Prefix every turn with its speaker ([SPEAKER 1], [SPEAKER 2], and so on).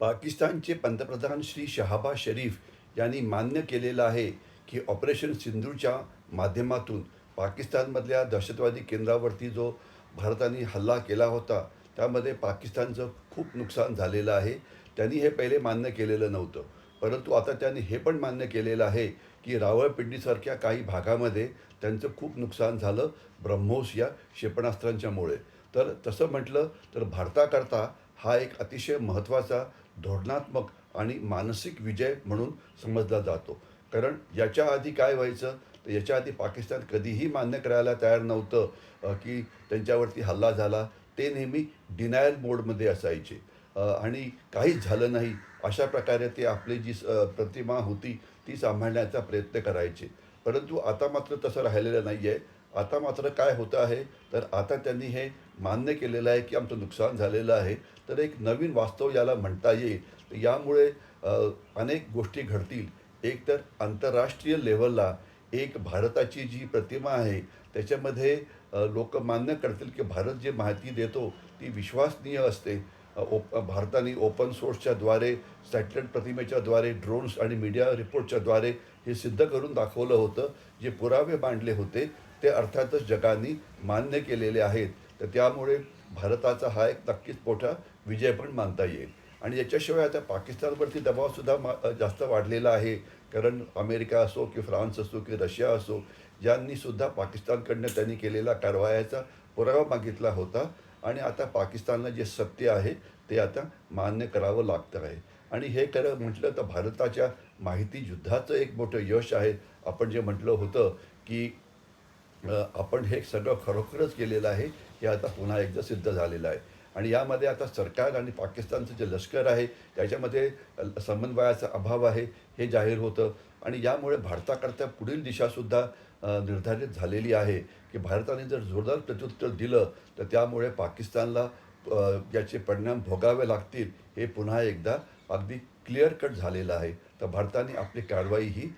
[SPEAKER 1] पाकिस्तानचे पंतप्रधान श्री शहाबाज शरीफ यांनी मान्य केलेलं आहे की ऑपरेशन सिंधूच्या माध्यमातून पाकिस्तानमधल्या दहशतवादी केंद्रावरती जो भारताने हल्ला केला होता त्यामध्ये पाकिस्तानचं खूप नुकसान झालेलं आहे. त्यांनी हे पहिले मान्य केलेलं नव्हतं. परंतु आता त्यांनी हे पण मान्य केलेलं आहे की रावळपिंडीसारख्या काही भागामध्ये त्यांचं खूप नुकसान झालं ब्रह्मोस या क्षेपणास्त्रांच्यामुळे. तर तसं म्हटलं तर भारताकरता हा एक अतिशय महत्त्वाचा धोरणात्मक आणि मानसिक विजय म्हणून समजला जातो. कारण याच्या आधी काय व्हायचं? तर याच्या आधी पाकिस्तान कधीही मान्य करायला तयार नव्हतं की त्यांच्यावरती हल्ला झाला. ते नेहमी डिनायल मोडमध्ये असायचे. आणि काहीच झालं नाही. अशा प्रकारे ते आपली जी प्रतिमा होती ती सांभाळण्याचा प्रयत्न करायचे. परंतु आता मात्र तसं राहिलेलं नाही आहे आता मात्र काय होतं आहे तर आता त्यांनी हे मान्य केलेलं आहे की आमचं नुकसान झालेलं आहे. तर एक नवीन वास्तव याला म्हणता येईल. यामुळे अनेक गोष्टी घडतील. एक तर आंतरराष्ट्रीय लेवलला एक भारताची जी प्रतिमा आहे त्याच्यामध्ये लोक मान्य करतील की भारत जे माहिती देतो ती विश्वसनीय असते. ओप भारताने ओपन सोर्सच्याद्वारे सॅटेलाईट प्रतिमेच्याद्वारे ड्रोन्स आणि मीडिया रिपोर्टच्याद्वारे हे सिद्ध करून दाखवलं होतं. जे पुरावे मांडले होते ते अर्थातच जगाने मान्य केलेले आहेत. तर त्यामुळे भारताचा हा एक नक्कीच मोठा विजय पण मानता येईल. आणि याच्याशिवाय आता पाकिस्तानवरती दबावसुद्धा मा जास्त वाढलेला आहे. कारण अमेरिका असो की फ्रान्स असो की रशिया असो यांनीसुद्धा पाकिस्तानकडनं त्यांनी केलेला कारवायाचा पुरावा मागितला होता. आणि आता पाकिस्तानला जे सत्य आहे ते आता मान्य करावं लागतं आहे. आणि हे खरं म्हटलं तर भारताच्या माहिती युद्धाचं एक मोठं यश आहे. आपण जे म्हटलं होतं की आपण हे सगळं खरोखरच केलेलं आहे हे आता पुन्हा एकदा सिद्ध झालेलं आहे. आणि यामध्ये आता सरकार आणि पाकिस्तानचं जे लष्कर आहे त्याच्यामध्ये समन्वयाचा अभाव आहे हे जाहीर होतं. आणि यामुळे भारताकरता पुढील दिशासुद्धा निर्धारित झालेली आहे की भारताने जर जोरदार प्रत्युत्तर दिलं तर त्यामुळे पाकिस्तानला याचे परिणाम भोगावे लागतील हे पुन्हा एकदा अगदी क्लिअर कट झालेलं आहे. तर भारताने आपली कारवाई ही